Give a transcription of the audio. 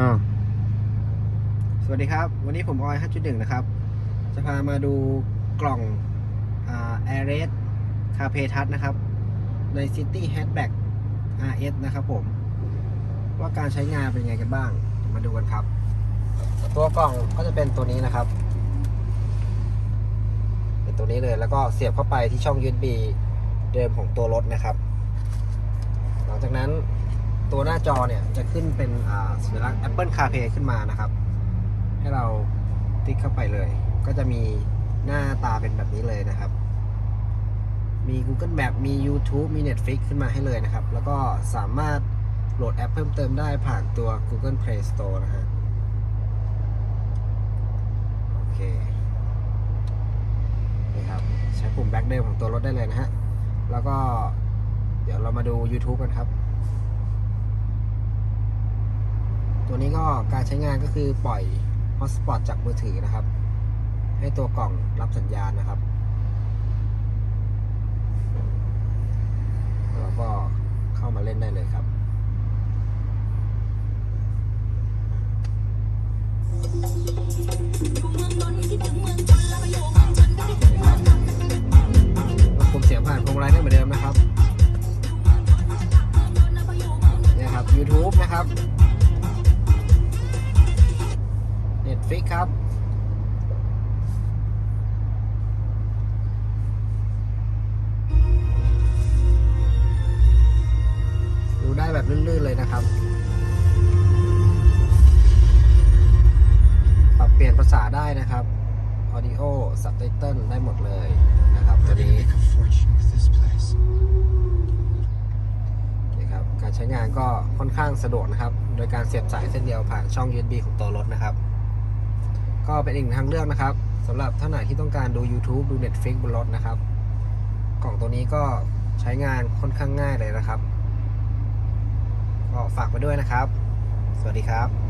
อ้าวสวัสดีครับ วันนี้ผมออย 5.1 นะครับ จะพามาดูกล่องแอ่า a i r e s c a r p e t o u c h นะครับ ใน City Hatchback RS นะครับผม ว่าการใช้งานเป็นยังไงกันบ้าง มาดูกันครับ ตัวกล่องก็จะเป็นตัวนี้นะครับ เป็นตัวนี้เลยแล้วก็เสียบเข้าไปที่ช่อง USB เดิมของตัวรถนะครับ หลังจากนั้น ตัวหน้าจอเนี่ยจะขึ้นเป็นสัญลักษณ์ Apple CarPlay ขึ้นมานะครับ ให้เราติ๊กเข้าไปเลย ก็จะมีหน้าตาเป็นแบบนี้เลยนะครับ มี Google Map มี YouTube มี Netflix ขึ้นมาให้เลยนะครับ แล้วก็สามารถโหลดแอปเพิ่มเติมได้ผ่านตัว Google Play Store นะฮะโอเคนี่ครับ ใช้ปุ่มแบ็คเดิมของตัวรถได้เลยนะฮะ แล้วก็เดี๋ยวเรามาดู YouTube กันครับ ตัวนี้ก็การใช้งานก็คือปล่อย Hotspot จากมือถือนะครับ ให้ตัวกล่องรับสัญญาณนะครับแล้วก็เข้ามาเล่นได้เลยครับผมเสียงผ่านพวงมาลัยได้เหมือนเดิมนะครับ เนี่ยครับ YouTube นะครับ Netflix ครับ ดูได้แบบลื่นๆเลยนะครับ ปรับเปลี่ยนภาษาได้นะครับ Audio Subtitle ได้หมดเลยนะครับตัว We're นี้ gonna make a fortune with this place. นี่ครับการใช้งานก็ค่อนข้างสะดวกนะครับ โดยการเสียบสายเส้นเดียวผ่านช่อง USB ของตัวรถนะครับ ก็เป็นอีกหนึ่งทางเลือกนะครับสำหรับท่านไหนที่ต้องการดู YouTube ดู Netflix บนรถนะครับ กล่องตัวนี้ก็ใช้งานค่อนข้างง่ายเลยนะครับ ก็ฝากไปด้วยนะครับ สวัสดีครับ